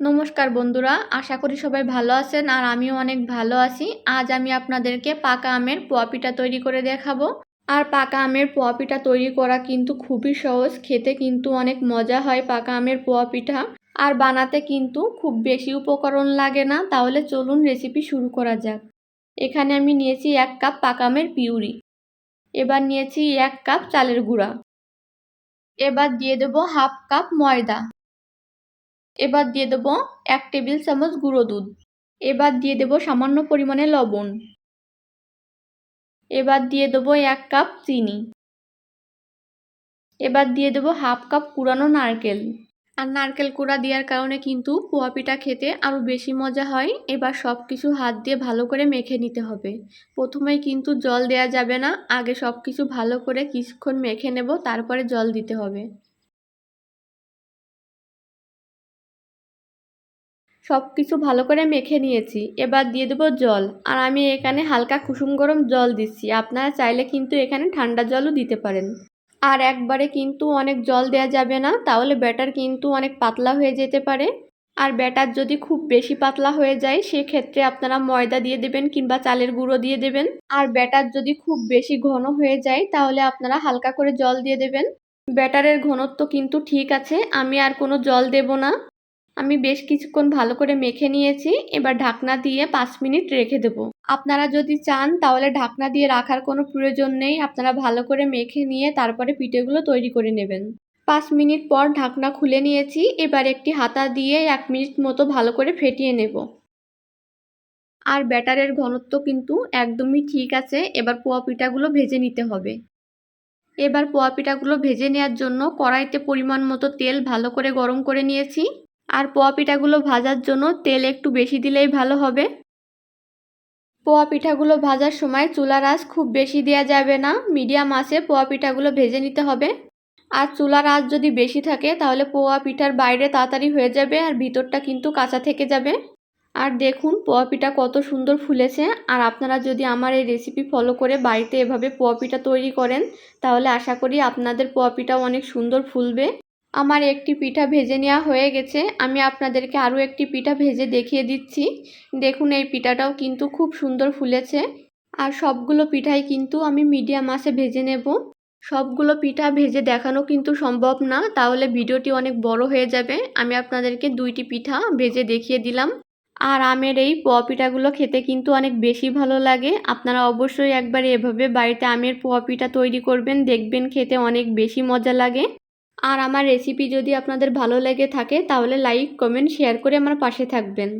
নমস্কার বন্ধুরা, আশা করি সবাই ভালো আছেন আর আমিও অনেক ভালো আছি। আজ আমি আপনাদেরকে পাকা আমের পোয়া পিঠা তৈরি করে দেখাবো। আর পাকা আমের পোয়া পিঠা তৈরি করা কিন্তু খুবই সহজ, খেতে কিন্তু অনেক মজা হয় পাকা আমের পোয়া পিঠা। আর বানাতে কিন্তু খুব বেশি উপকরণ লাগে না, তাহলে চলুন রেসিপি শুরু করা যাক। এখানে আমি নিয়েছি এক কাপ পাকা আমের পিউরি। এবার নিয়েছি এক কাপ চালের গুঁড়া। এবার দিয়ে দেবো হাফ কাপ ময়দা। এবার দিয়ে দেবো এক টেবিল চামচ গুঁড়ো দুধ। এবার দিয়ে দেবো সামান্য পরিমাণে লবণ। এবার দিয়ে দেবো এক কাপ চিনি। এবার দিয়ে দেবো হাফ কাপ কুড়ানো নারকেল। আর নারকেল কুড়া দেওয়ার কারণে কিন্তু পোয়া পিঠা খেতে আরও বেশি মজা হয়। এবার সব কিছু হাত দিয়ে ভালো করে মেখে নিতে হবে। প্রথমেই কিন্তু জল দেয়া যাবে না। আগে সব কিছু ভালো করে কিছুক্ষণ মেখে নেব, তারপরে জল দিতে হবে। সব কিছু ভালো করে মেখে নিয়েছি। এবার দিয়ে দেবো জল। আর আমি এখানে হালকা কুসুম গরম জল দিচ্ছি। আপনারা চাইলে কিন্তু এখানে ঠান্ডা জলও দিতে পারেন। আর একবারে কিন্তু অনেক জল দেওয়া যাবে না, তাহলে ব্যাটার কিন্তু অনেক পাতলা হয়ে যেতে পারে। আর ব্যাটার যদি খুব বেশি পাতলা হয়ে যায়, সেক্ষেত্রে আপনারা ময়দা দিয়ে দেবেন কিংবা চালের গুঁড়ো দিয়ে দেবেন। আর ব্যাটার যদি খুব বেশি ঘন হয়ে যায়, তাহলে আপনারা হালকা করে জল দিয়ে দেবেন। ব্যাটারের ঘনত্ব কিন্তু ঠিক আছে, আমি আর কোনো জল দেব না। আমি বেশ কিছুক্ষণ ভালো করে মেখে নিয়েছি। এবার ঢাকনা দিয়ে পাঁচ মিনিট রেখে দেবো। আপনারা যদি চান তাহলে ঢাকনা দিয়ে রাখার কোনো প্রয়োজন নেই। আপনারা ভালো করে মেখে নিয়ে তারপরে পিঠেগুলো তৈরি করে নেবেন। পাঁচ মিনিট পর ঢাকনা খুলে নিয়েছি। এবার একটি হাতা দিয়ে এক মিনিট মতো ভালো করে ফেটিয়ে নেব। আর ব্যাটারের ঘনত্ব কিন্তু একদমই ঠিক আছে। এবার পোয়া পিঠাগুলো ভেজে নিতে হবে। এবার পোয়া পিঠাগুলো ভেজে নেওয়ার জন্য কড়াইতে পরিমাণ মতো তেল ভালো করে গরম করে নিয়েছি। আর পোয়া পিঠাগুলো ভাজার জন্য তেল একটু বেশি দিলেই ভালো হবে। পোয়া পিঠাগুলো ভাজার সময় চুলার আঁচ খুব বেশি দেওয়া যাবে না, মিডিয়াম আঁচে পোয়া পিঠাগুলো ভেজে নিতে হবে। আর চুলার আঁচ যদি বেশি থাকে, তাহলে পোয়া পিঠার বাইরে তাড়াতাড়ি হয়ে যাবে আর ভিতরটা কিন্তু কাঁচা থেকে যাবে। আর দেখুন, পোয়া পিঠা কত সুন্দর ফুলেছে। আর আপনারা যদি আমার এই রেসিপি ফলো করে বাড়িতে এভাবে পোয়া পিঠা তৈরি করেন, তাহলে আশা করি আপনাদের পোয়া পিঠাও অনেক সুন্দর ফুলবে। আমার একটি পিঠা ভেজে নেওয়া হয়ে গেছে। আমি আপনাদেরকে আরও একটি পিঠা ভেজে দেখিয়ে দিচ্ছি। দেখুন, এই পিঠাটাও কিন্তু খুব সুন্দর ফুলেছে। আর সবগুলো পিঠাই কিন্তু আমি মিডিয়াম আঁচে ভেজে নেব। সবগুলো পিঠা ভেজে দেখানো কিন্তু সম্ভব না, তাহলে ভিডিওটি অনেক বড় হয়ে যাবে। আমি আপনাদেরকে দুইটি পিঠা ভেজে দেখিয়ে দিলাম। আর আমের এই পোয়া পিঠাগুলো খেতে কিন্তু অনেক বেশি ভালো লাগে। আপনারা অবশ্যই একবার এভাবে বাড়িতে আমের পোয়া পিঠা তৈরি করবেন, দেখবেন খেতে অনেক বেশি মজা লাগে। আর আমার রেসিপি যদি আপনাদের ভালো লেগে থাকে, তাহলে লাইক কমেন্ট শেয়ার করে আমার পাশে থাকবেন।